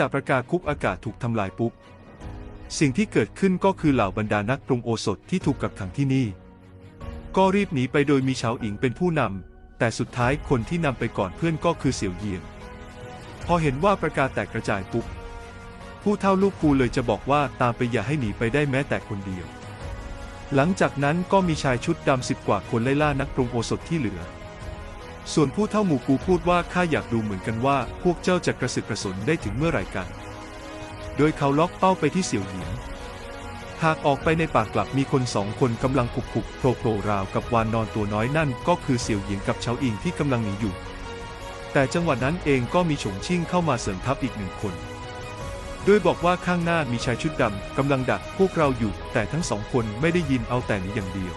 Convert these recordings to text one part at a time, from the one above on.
แต่ประกาศคุกอากาศถูกทำลายปุ๊บ สิ่งที่เกิดขึ้นก็คือเหล่าบรรดานักปรุงโอสถที่ถูกกักขังที่นี่ ก็รีบหนีไปโดยมีชาวอิงเป็นผู้นำแต่สุดท้ายคนที่นำไปก่อนเพื่อนก็คือเสี่ยวเยียง พอเห็นว่าประกาศแตกกระจายปุ๊บผู้เท่าลูกกูเลยจะบอกว่าตามไปอย่าให้หนีไปได้แม้แต่คนเดียว หลังจากนั้นก็มีชายชุดดำสิบกว่าคนไล่ล่านักปรุงโอสถที่เหลือ ส่วนผู้เท่าหมู่กูพูดว่าข้าอยากดูเหมือนกันว่า พวกเจ้าจะกระสึกกระสนได้ถึงเมื่อไหร่กัน โดยเขาล็อกเป้าไปที่เสี่ยวหยียนหากออกไปในป่ากลับมีคนสองคนกำลังขุกขุกโผล่โผล่ราวกับวานนอนตัวน้อยนั่นก็คือเสี่ยวหยียนกับเฉาอิงที่กำลังหนีอยู่ แต่จังหวะนั้นเองก็มีฉงชิ่งเข้ามาเสริมทัพอีกหนึ่งคนโดยบอกว่าข้างหน้ามีชายชุดดำกำลังดักพวกเราอยู่ แต่ทั้งสองคนไม่ได้ยินเอาแต่หนี้อย่างเดียว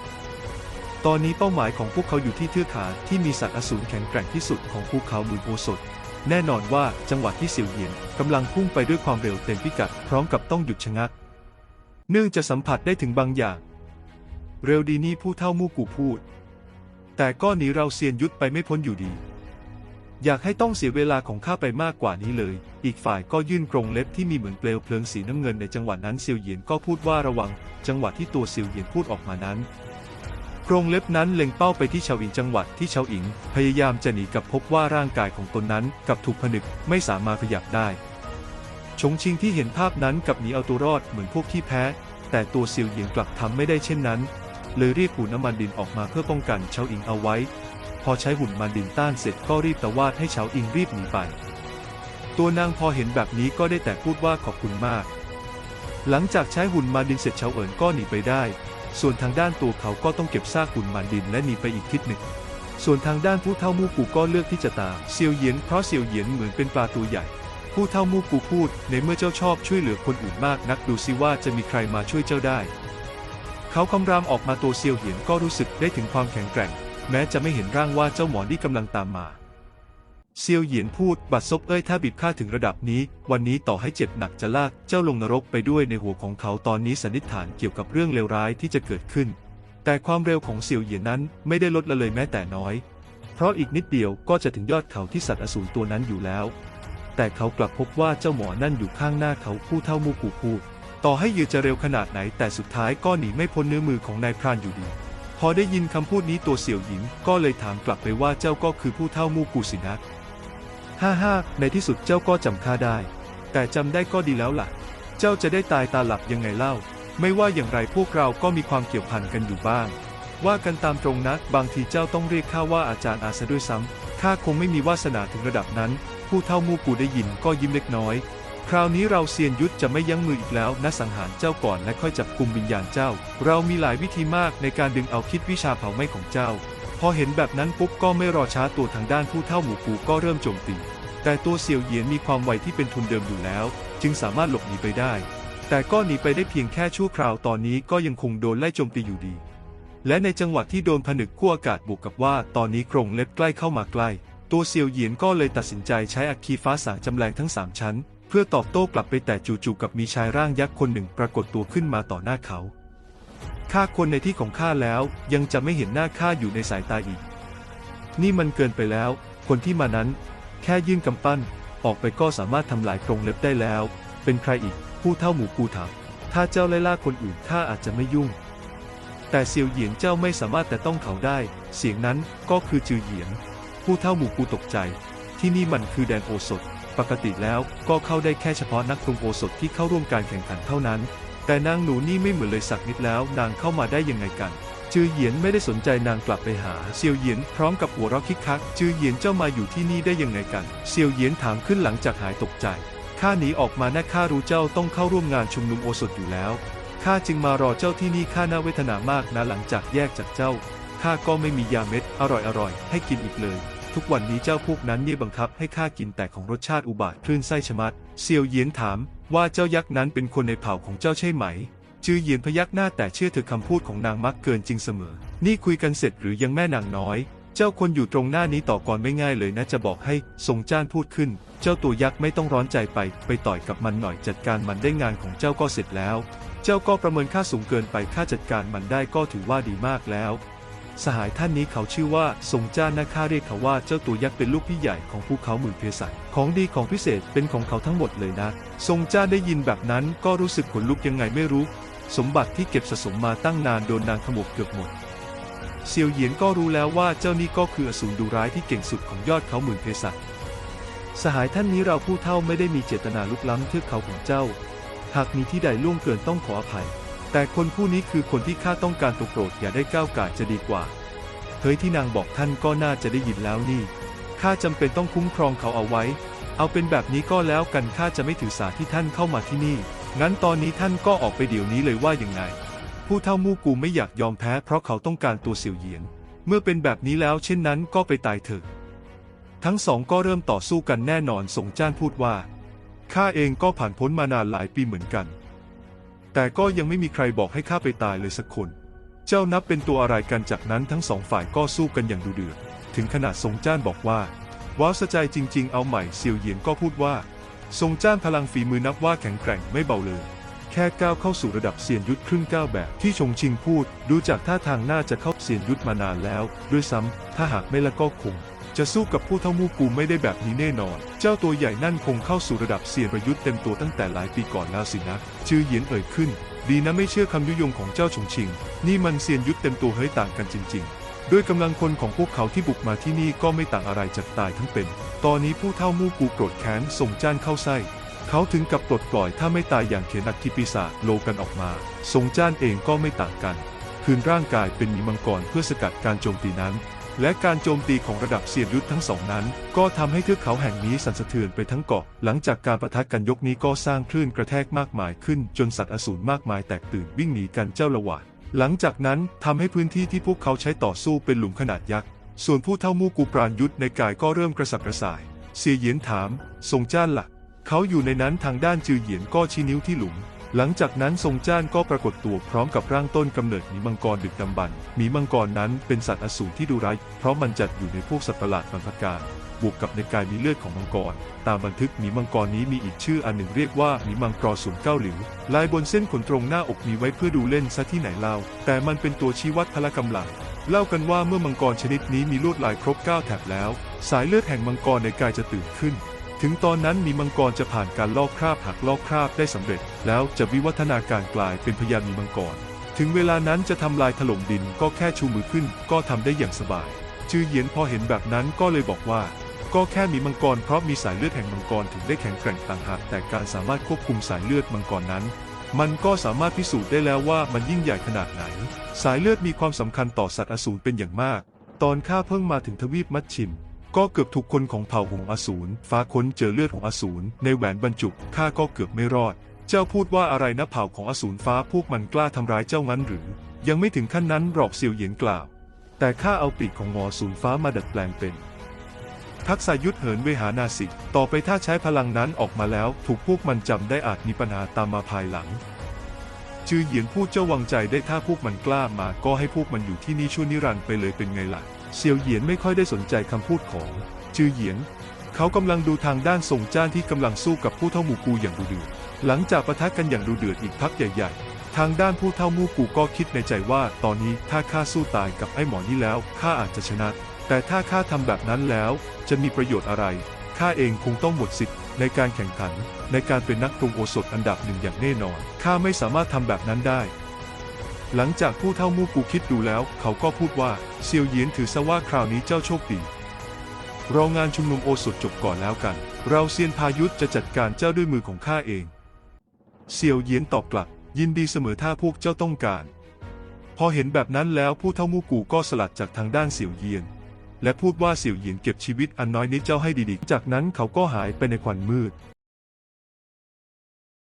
ตอนนี้เป้าหมายของพวกเขาอยู่ที่เทือกเขาที่มีสัตว์อสูรแข็งแกร่งที่สุดของภูเขาหมื่นโอสถ แน่นอนว่าจังหวะที่เสี่ยวเหยียนกำลังพุ่งไปด้วยความเร็วเต็มพิกัดพร้อมกับต้องหยุดชะงัก เนื่องจะสัมผัสได้ถึงบางอย่าง เร็วดีนี่ผู้เท่ามู่กูพูด แต่ก็หนีเราเซียนยุทธไปไม่พ้นอยู่ดี อยากให้ต้องเสียเวลาของข้าไปมากกว่านี้เลย อีกฝ่ายก็ยื่นกรงเล็บที่มีเหมือนเปลวเพลิงสีน้ำเงินในจังหวะนั้นเซียวเหยียนก็พูดว่าระวัง จังหวะที่ตัวเซียวเหยียนพูดออกมานั้น กรงเล็บนั้นเล็งเป้าไปที่ชาวอิงจังหวัดที่ชาวอิง พยายามจะหนีกับพบว่าร่างกายของตนนั้นกับถูกผนึกไม่สามารถขยับได้ ชงชิงที่เห็นภาพนั้นกับหนีเอาตัวรอดเหมือนพวกที่แพ้ แต่ตัวเซียวเหยียนกลับทำไม่ได้เช่นนั้น เลยเรียกหุ่นน้ำมันดินออกมาเพื่อป้องกันชาวอิงเอาไว้ พอใช้หุ่นมันดินต้านเสร็จก็รีบตะวาดให้ชาวอิงรีบหนีไป ตัวนางพอเห็นแบบนี้ก็ได้แต่พูดว่าขอบคุณมาก หลังจากใช้หุ่นมันดินเสร็จชาวเอิญก็หนีไปได้ ส่วนทางด้านตัวเขาก็ต้องเก็บซากหุ่นมันดินและหนีไปอีกทิศหนึ่ง ส่วนทางด้านผู้เท่ามู่กูก็เลือกที่จะตามเซียวเหยียนเพราะเซียวเหยียนเหมือนเป็นปลาตัวใหญ่ ผู้เท่ามู่กูพูด ในเมื่อเจ้าชอบช่วยเหลือคนอื่นมากนักดูซิว่าจะมีใครมาช่วยเจ้าได้ เขาคำรามออกมาตัวเซียวเหยียนก็รู้สึกได้ถึงความแข็งแกร่ง แม้จะไม่เห็นร่างว่าเจ้าหมอนี่กำลังตามมา เซียวเหยียนพูดบัดซบเอ้ยถ้าบีบข้าถึงระดับนี้ วันนี้ต่อให้เจ็บหนักจะลากเจ้าลงนรกไปด้วยในหัวของเขาตอนนี้สันนิษฐานเกี่ยวกับเรื่องเลวร้ายที่จะเกิดขึ้น แต่ความเร็วของเซียวเหยียนนั้นไม่ได้ลดละเลยแม้แต่น้อย เพราะอีกนิดเดียวก็จะถึงยอดเขาที่สัตว์อสูรตัวนั้นอยู่แล้ว แต่เขากลับพบว่าเจ้าหมอนั่นอยู่ข้างหน้าเขาผู้เท่ามูกูพูดต่อให้ยืนจะเร็วขนาดไหนแต่สุดท้ายก็หนีไม่พ้นเนื้อมือของนายพรานอยู่ดี พอได้ยินคำพูดนี้ตัวเสี่ยวหญิงก็เลยถามกลับไปว่าเจ้าก็คือผู้เท่ามูกูสินะ ฮ่าฮ่าในที่สุดเจ้าก็จำข้าได้ แต่จำได้ก็ดีแล้วล่ะ เจ้าจะได้ตายตาหลับยังไงเล่า ไม่ว่าอย่างไรพวกเราก็มีความเกี่ยวพันกันอยู่บ้าง ว่ากันตามตรงนะบางทีเจ้าต้องเรียกข้าว่าอาจารย์อาซะด้วยซ้ำข้าคงไม่มีวาสนาถึงระดับนั้น ผู้เท่ามูกูได้ยินก็ยิ้มเล็กน้อย คราวนี้เราเซียนยุทธจะไม่ยั้งมืออีกแล้วนะสังหารเจ้าก่อนและค่อยจับกลุ่มวิญญาณเจ้า เรามีหลายวิธีมากในการดึงเอาคิดวิชาเผาไหม้ของเจ้า พอเห็นแบบนั้นปุ๊บก็ไม่รอช้าตัวทางด้านผู้เท่าหมู่กูก็เริ่มโจมตี แต่ตัวเซียวเหยียนมีความไวที่เป็นทุนเดิมอยู่แล้ว จึงสามารถหลบหนีไปได้ แต่ก็หนีไปได้เพียงแค่ชั่วคราวตอนนี้ก็ยังคงโดนไล่โจมตีอยู่ดี และในจังหวะที่โดนผนึกขั้วอากาศบวกกับว่า ตอนนี้โครงเล็บใกล้เข้ามาใกล้ ตัวเซียวเหยียนก็เลยตัดสินใจใช้อัคคีฟ้าสางจำแรงทั้งสามชั้น เพื่อตอบโต้กลับไปแต่จู่ๆกับมีชายร่างยักษ์คนหนึ่งปรากฏตัวขึ้นมาต่อหน้าเขาข้าคนในที่ของข้าแล้วยังจะไม่เห็นหน้าข้าอยู่ในสายตาอีก นี่มันเกินไปแล้ว คนที่มานั้น แค่ยื่นกำปั้น ออกไปก็สามารถทำลายกรงเล็บได้แล้ว เป็นใครอีก ผู้เท่าหมูกูถามถ้าเจ้าไล่ล่าคนอื่นข้าอาจจะไม่ยุ่ง แต่เซียวเหยียนเจ้าไม่สามารถแต่ต้องเขาได้ เสียงนั้นก็คือจือเหยียน ผู้เท่าหมูกูตกใจ ที่นี่มันคือแดนโอสถ ปกติแล้วก็เข้าได้แค่เฉพาะนักปรุงโอสถที่เข้าร่วมการแข่งขันเท่านั้น แต่นางหนูนี่ไม่เหมือนเลยสักนิดแล้ว นางเข้ามาได้ยังไงกัน จือเหยียนไม่ได้สนใจนางกลับไปหาเซียวเหยียนพร้อมกับหัวเราะคิกคัก จือเหยียนเจ้ามาอยู่ที่นี่ได้ยังไงกันเซียวเหยียนถามขึ้นหลังจากหายตกใจข้าหนีออกมานะข้ารู้เจ้าต้องเข้าร่วมงานชุมนุมโอสถอยู่แล้วข้าจึงมารอเจ้าที่นี่ข้าน่าเวทนามากนะหลังจากแยกจากเจ้าข้าก็ไม่มียาเม็ดอร่อยๆให้กินอีกเลย ทุกวันนี้เจ้าพวกนั้นเนี่ยบังคับให้ข้ากินแต่ของรสชาติอุบาทคลื่นไส้ชะมัดเซียวเยียนถามว่าเจ้ายักษ์นั้นเป็นคนในเผ่าของเจ้าใช่ไหม จือเหยียนพยักหน้าแต่เชื่อเถอคำพูดของนางมักเกินจริงเสมอ นี่คุยกันเสร็จหรือยังแม่นางน้อย เจ้าคนอยู่ตรงหน้านี้ต่อก่อนไม่ง่ายเลยนะจะบอกให้ทรงจ้านพูดขึ้น เจ้าตัวยักษ์ไม่ต้องร้อนใจไป ไปต่อยกับมันหน่อยจัดการมันได้งานของเจ้าก็เสร็จแล้ว เจ้าก็ประเมินค่าสูงเกินไปค่าจัดการมันได้ก็ถือว่าดีมากแล้ว สหายท่านนี้เขาชื่อว่าทรงจ้านาข้าเรียกเขาว่าเจ้าตัวยักษ์เป็นลูกพี่ใหญ่ของภูเขาหมื่นเพศัตของดีของพิเศษเป็นของเขาทั้งหมดเลยนะ ทรงจ้านได้ยินแบบนั้นก็รู้สึกขนลุกยังไงไม่รู้ สมบัติที่เก็บสะสมมาตั้งนานโดนนางขโมยเกือบหมด เซียวเหยียนก็รู้แล้วว่าเจ้านี่ก็คืออสูรดุร้ายที่เก่งสุดของยอดเขาหมื่นเพศัตสหายท่านนี้เราผู้เท่าไม่ได้มีเจตนาลุกล้ำเทือกเขาของเจ้า หากมีที่ใดล่วงเกินต้องขออภัย แต่คนผู้นี้คือคนที่ข้าต้องการตัวโปรดอย่าได้ก้าวก่ายจะดีกว่าเฮ้ยที่นางบอกท่านก็น่าจะได้ยินแล้วนี่ข้าจำเป็นต้องคุ้มครองเขาเอาไว้ เอาเป็นแบบนี้ก็แล้วกันข้าจะไม่ถือสาที่ท่านเข้ามาที่นี่ งั้นตอนนี้ท่านก็ออกไปเดี๋ยวนี้เลยว่าอย่างไง ผู้เท่ามู่กูไม่อยากยอมแพ้เพราะเขาต้องการตัวเสี่ยวเหยียน เมื่อเป็นแบบนี้แล้วเช่นนั้นก็ไปตายเถอะ ทั้งสองก็เริ่มต่อสู้กันแน่นอนสงจ้านพูดว่า ข้าเองก็ผ่านพ้นมานานหลายปีเหมือนกัน แต่ก็ยังไม่มีใครบอกให้ข้าไปตายเลยสักคน เจ้านับเป็นตัวอะไรกันจากนั้นทั้งสองฝ่ายก็สู้กันอย่างดุเดือด ถึงขนาดทรงจ้านบอกว่าว้าวสะใจจริง ๆ เอาใหม่เซียวเหยียนก็พูดว่า ทรงจ้านพลังฝีมือนับว่าแข็งแกร่งไม่เบาเลย แค่ก้าวเข้าสู่ระดับเซียนยุทธครึ่งก้าวแบบที่ชงชิงพูด ดูจากท่าทางน่าจะเข้าเซียนยุทธมานานแล้ว ด้วยซ้ำถ้าหากไม่ละก็คง จะสู้กับผู้เท่ามู่กูไม่ได้แบบนี้แน่นอน เจ้าตัวใหญ่นั่นคงเข้าสู่ระดับเซียนประยุทธ์เต็มตัวตั้งแต่หลายปีก่อนแล้วสินะชื่อเยียนเอ่ยขึ้น ดีนะไม่เชื่อคำยุยงของเจ้าชงชิง นี่มันเซียนยุทธเต็มตัวเฮ้ยต่างกันจริง ๆ ด้วยกำลังคนของพวกเขาที่บุกมาที่นี่ก็ไม่ต่างอะไรจากตายทั้งเป็น ตอนนี้ผู้เท่ามู่กูโกรธแค้นส่งจ้านเข้าไส้ เขาถึงกับปลดปล่อยถ้าไม่ตายอย่างเขียนอักทิปีศาจโลกันออกมา ทรงจ้านเองก็ไม่ต่างกัน คืนร่างกายเป็นหมีมังกรเพื่อสกัดการโจมตีนั้น และการโจมตีของระดับเซียนยุทธทั้งสองนั้น ก็ทำให้เทือกเขาแห่งนี้สั่นสะเทือนไปทั้งเกาะ หลังจากการประทะกันยกนี้ก็สร้างคลื่นกระแทกมากมายขึ้น จนสัตว์อสูรมากมายแตกตื่นวิ่งหนีกันเจ้าละหวาด หลังจากนั้นทำให้พื้นที่ที่พวกเขาใช้ต่อสู้เป็นหลุมขนาดยักษ์ ส่วนผู้เท่ามู่กูปราณยุทธในกายก็เริ่มกระสับกระส่าย เสียเหยียนถาม ทรงจ้านล่ะเขาอยู่ในนั้นทางด้านจือเหยียนก็ชี้นิ้วที่หลุม หลังจากนั้นทรงจ้านก็ปรากฏตัวพร้อมกับร่างต้นกำเนิดหมีมังกรดึกดำบรรหมีมังกรนั้นเป็นสัตว์อสูรที่ดุร้าย เพราะมันจัดอยู่ในพวกสัตว์ประหลาดบรรพการ บวกกับในกายมีเลือดของมังกร ตามบันทึกหมีมังกรนี้มีอีกชื่ออันหนึ่งเรียกว่าหมีมังกรสูงเก้าหลิว ลายบนเส้นขนตรงหน้าอกมีไว้เพื่อดูเล่นซะที่ไหนเล่า แต่มันเป็นตัวชี้วัดพละกำลัง เล่ากันว่าเมื่อมังกรชนิดนี้มีลวดลายครบ 9 แถบแล้ว สายเลือดแห่งมังกรในกายจะตื่นขึ้น ถึงตอนนั้นมีมังกรจะผ่านการลอกคราบหากลอกคราบได้สำเร็จ แล้วจะวิวัฒนาการกลายเป็นพญามีมังกร ถึงเวลานั้นจะทำลายถล่มดินก็แค่ชูมือขึ้น ก็ทำได้อย่างสบายจือเยียนพอเห็นแบบนั้นก็เลยบอกว่า ก็แค่มีมังกรเพราะมีสายเลือดแห่งมังกรถึงได้แข็งแกร่งต่างหากแต่การสามารถควบคุมสายเลือดมังกรนั้น มันก็สามารถพิสูจน์ได้แล้วว่ามันยิ่งใหญ่ขนาดไหน สายเลือดมีความสำคัญต่อสัตว์อสูรเป็นอย่างมาก ตอนข้าเพิ่งมาถึงทวีปมัชชิม ก็เกือบทุกคนของเผ่าหงอสูรฟ้าค้นเจอเลือดของอสูรในแหวนบรรจุข้าก็เกือบไม่รอด เจ้าพูดว่าอะไรนะเผ่าของอสูรฟ้าพวกมันกล้าทำร้ายเจ้างั้นหรือ ยังไม่ถึงขั้นนั้นหรอกเซียวเหยียนกล่าว แต่ข้าเอาปีกของงอสูรฟ้ามาดัดแปลงเป็น ทักษะยุทธเหินเวหานาสิก ต่อไปถ้าใช้พลังนั้นออกมาแล้ว ถูกพวกมันจำได้อาจมีปัญหาตามมาภายหลัง จือเหยียนพูดเจ้าวางใจได้ถ้าพวกมันกล้ามาก็ให้พวกมันอยู่ที่นี่ชั่วนิรันดร์ไปเลยเป็นไงล่ะเซียวเหยียนไม่ค่อยได้สนใจคำพูดของ จือเหยียน เขากำลังดูทางด้านส่งจ้านที่กำลังสู้กับผู้เท่าหมู่กูอย่างดุเดือดหลังจากประทะกันอย่างดุเดือดอีกพักใหญ่ๆ ทางด้านผู้เท่าหมู่กูก็คิดในใจว่า ตอนนี้ถ้าข้าสู้ตายกับไอ้หมอนี่แล้วข้าอาจจะชนะ แต่ถ้าข้าทำแบบนั้นแล้ว จะมีประโยชน์อะไร ข้าเองคงต้องหมดสิทธิ์ในการแข่งขัน ในการเป็นนักปรุงโอสถอันดับหนึ่งอย่างแน่นอน ข้าไม่สามารถทำแบบนั้นได้ หลังจากผู้เท่ามู่กูคิดดูแล้ว เขาก็พูดว่าเซียวเยียนถือซะว่าคราวนี้เจ้าโชคดีเรองานชุมนุมโอสถจบก่อนแล้วกัน เราเซียนพายุทธจะจัดการเจ้าด้วยมือของข้าเอง เซียวเยียนตอบกลับ ยินดีเสมอถ้าพวกเจ้าต้องการ พอเห็นแบบนั้นแล้วผู้เท่ามู่กูก็สลัดจากทางด้านเสี่ยวเยียน และพูดว่าเสี่ยวหยินเก็บชีวิตอันน้อยนิดเจ้าให้ดีๆ จากนั้นเขาก็หายไปในควันมืด